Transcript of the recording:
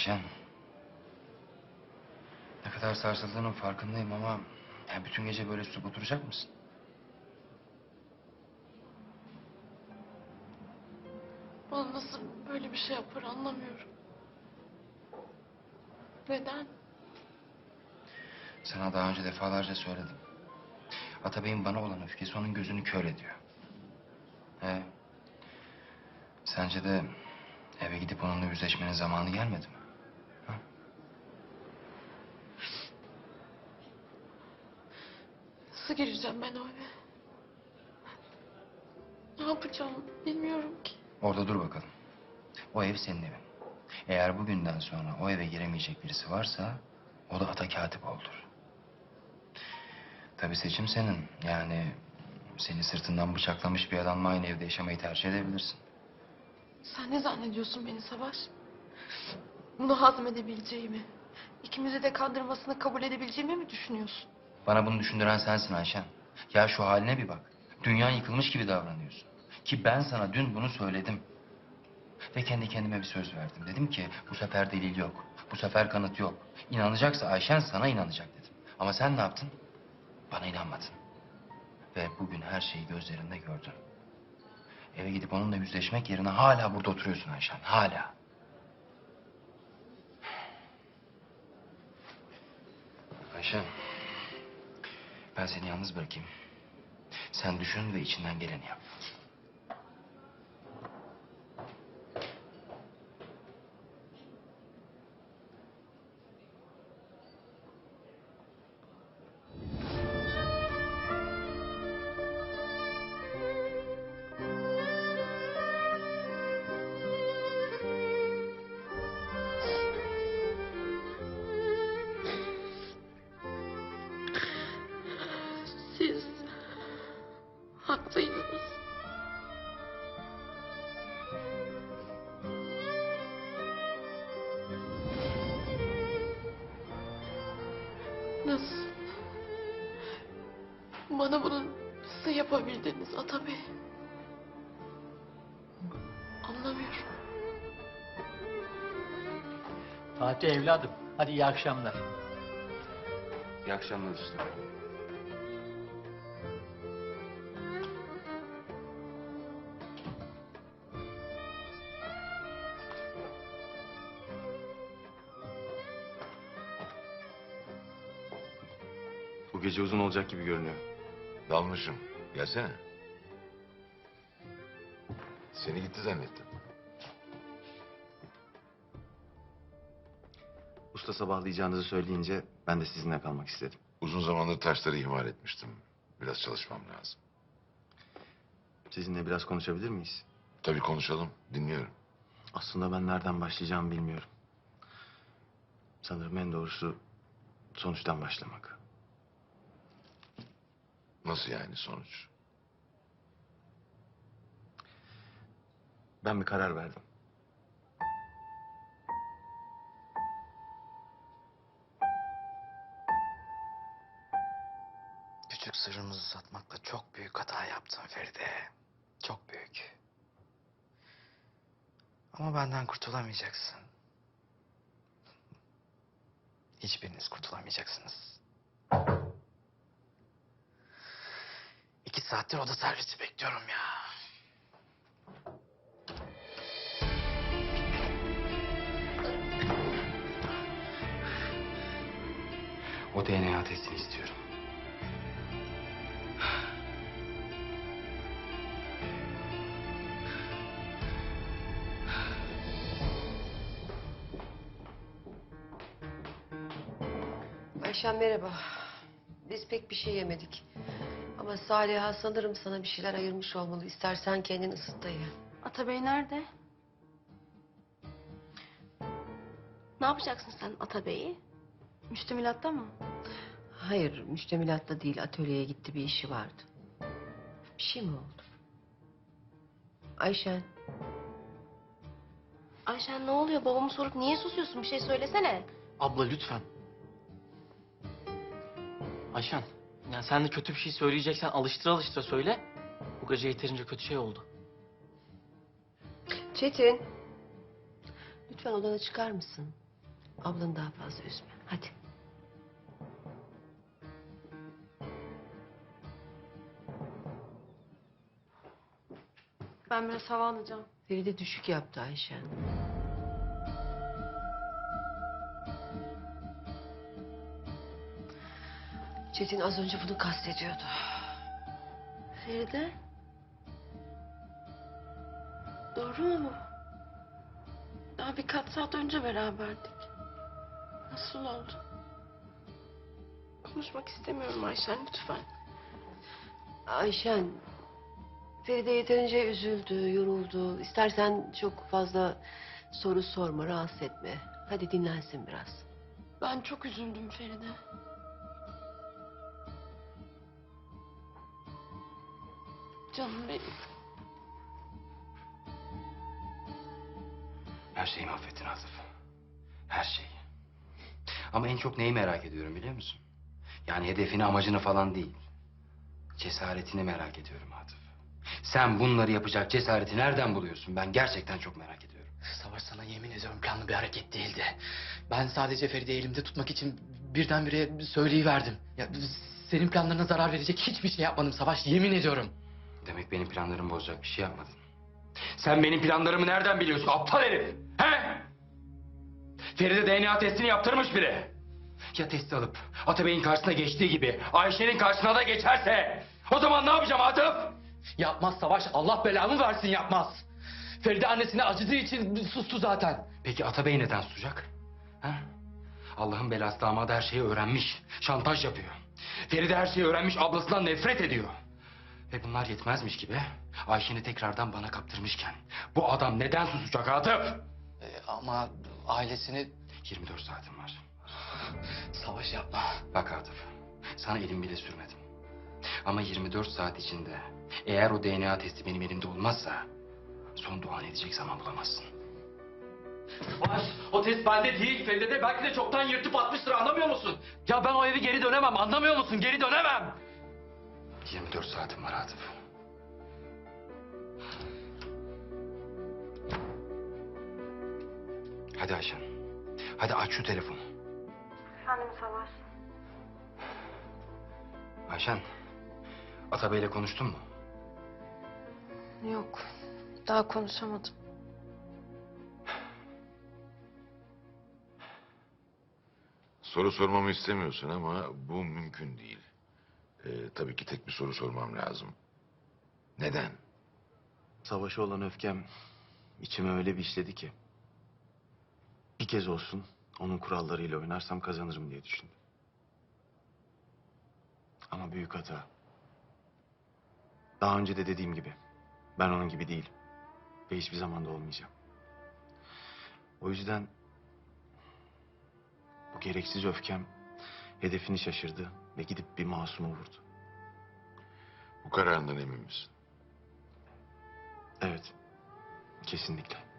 Ayşen. Ne kadar sarsıldığının farkındayım ama... ya bütün gece böyle susup oturacak mısın? Bana nasıl böyle bir şey yapar anlamıyorum. Neden? Sana daha önce defalarca söyledim. Atabey'in bana olan öfkesi onun gözünü kör ediyor. He. Sence de eve gidip onunla yüzleşmenin zamanı gelmedi mi? Ha? Nasıl gireceğim ben o eve? Ne yapacağım bilmiyorum ki. Orada dur bakalım. O ev senin evin. Eğer bugünden sonra o eve giremeyecek birisi varsa o da ata katip oldur. Tabii seçim senin. Yani seni sırtından bıçaklamış bir adamla aynı evde yaşamayı tercih edebilirsin. Sen ne zannediyorsun beni Savaş? Bunu hazmedebileceğimi, ikimizi de kandırmasını kabul edebileceğimi mi düşünüyorsun? Bana bunu düşündüren sensin Ayşen. Ya şu haline bir bak. Dünya yıkılmış gibi davranıyorsun. Ki ben sana dün bunu söyledim. Ve kendi kendime bir söz verdim. Dedim ki bu sefer delil yok. Bu sefer kanıt yok. İnanacaksa Ayşen sana inanacak dedim. Ama sen ne yaptın? Bana inanmadın. Ve bugün her şeyi gözlerinde gördün. Eve gidip onunla yüzleşmek yerine hala burada oturuyorsun Ayşen. Hala. Ayşen. Ben seni yalnız bırakayım. Sen düşün ve içinden geleni yap. Nasıl? Bana bunu nasıl yapabildiniz Atabey? Anlamıyorum. Fatih evladım, hadi iyi akşamlar. İyi akşamlar usta. Bu gece uzun olacak gibi görünüyor. Dalmışım. Gelsene. Seni gitti zannettim. Usta sabahlayacağınızı söyleyince ben de sizinle kalmak istedim. Uzun zamandır taşları ihmal etmiştim. Biraz çalışmam lazım. Sizinle biraz konuşabilir miyiz? Tabii konuşalım. Dinliyorum. Aslında ben nereden başlayacağımı bilmiyorum. Sanırım en doğrusu sonuçtan başlamak. Nasıl yani sonuç? Ben bir karar verdim. Küçük sırrımızı satmakla çok büyük hata yaptın Feride. Çok büyük. Ama benden kurtulamayacaksın. Hiçbiriniz kurtulamayacaksınız. Saattir oda servisi bekliyorum ya. O DNA testini istiyorum. Ayşen merhaba. Biz pek bir şey yemedik. Ama Saliha sanırım sana bir şeyler ayırmış olmalı. İstersen kendin ısıt da ye. Atabey nerede? Ne yapacaksın sen Atabey'i? Müştemilatta mı? Hayır, müştemilatta değil. Atölyeye gitti bir işi vardı. Bir şey mi oldu? Ayşen, Ayşen ne oluyor? Babamı sorup niye susuyorsun? Bir şey söylesene. Abla lütfen. Ayşen, ya sen de kötü bir şey söyleyeceksen alıştıra alıştıra söyle. Bu gece yeterince kötü şey oldu. Çetin. Lütfen odana çıkar mısın? Ablanı daha fazla üzme. Hadi. Ben biraz hava alacağım. Feride düşük yaptı Ayşen. Çetin az önce bunu kastediyordu. Feride. Doğru mu bu? Daha birkaç saat önce beraberdik. Nasıl oldu? Konuşmak istemiyorum Ayşen lütfen. Ayşen, Feride yeterince üzüldü, yoruldu. İstersen çok fazla soru sorma, rahatsız etme. Hadi dinlensin biraz. Ben çok üzüldüm Feride. Canım benim. Her şeyi mahvettin Atıf. Her şeyi. Ama en çok neyi merak ediyorum biliyor musun? Yani hedefini, amacını falan değil. Cesaretini merak ediyorum Atıf. Sen bunları yapacak cesareti nereden buluyorsun? Ben gerçekten çok merak ediyorum. Savaş sana yemin ediyorum planlı bir hareket değildi. Ben sadece Feride'yi elimde tutmak için birdenbire söyleyiverdim. Ya senin planlarına zarar verecek hiçbir şey yapmadım Savaş yemin ediyorum. Demek benim planlarımı bozacak bir şey yapmadın. Sen benim planlarımı nereden biliyorsun aptal herif? He? Feride DNA testini yaptırmış biri. Ya testi alıp Atabey'in karşısına geçtiği gibi Ayşe'nin karşısına da geçerse o zaman ne yapacağım Atıf? Yapmaz Savaş Allah belamı versin yapmaz. Feride annesine acıdığı için sustu zaten. Peki Atabey neden susacak? Ha? Allah'ın belası damadı her şeyi öğrenmiş. Şantaj yapıyor. Feride her şeyi öğrenmiş ablasından nefret ediyor. Ve bunlar yetmezmiş gibi Ayşe'ni tekrardan bana kaptırmışken bu adam neden susacak Atıf? Ee, ama ailesini 24 saatim var. Savaş yapma. Bak Atıf, sana elim bile sürmedim. Ama 24 saat içinde eğer o DNA testi benim elimde olmazsa son duan edecek zaman bulamazsın. Savaş o test bende değil Feride de belki de çoktan yırtıp atmıştır anlamıyor musun? Ya ben o evi geri dönemem anlamıyor musun? Geri dönemem. 24 saatim var Atıf. Hadi Ayşen. Hadi aç şu telefonu. Efendim Savaş. Ayşen. Atabey'le konuştun mu? Yok. Daha konuşamadım. Soru sormamı istemiyorsun ama bu mümkün değil. Ee, tabii ki tek bir soru sormam lazım. Neden? Savaşa olan öfkem içime öyle bir işledi ki. Bir kez olsun onun kurallarıyla oynarsam kazanırım diye düşündüm. Ama büyük hata. Daha önce de dediğim gibi ben onun gibi değilim. Ve hiçbir zaman da olmayacağım. O yüzden bu gereksiz öfkem hedefini şaşırdı ve gidip bir masumu vurdu. Bu kararından emin misin? Evet, kesinlikle.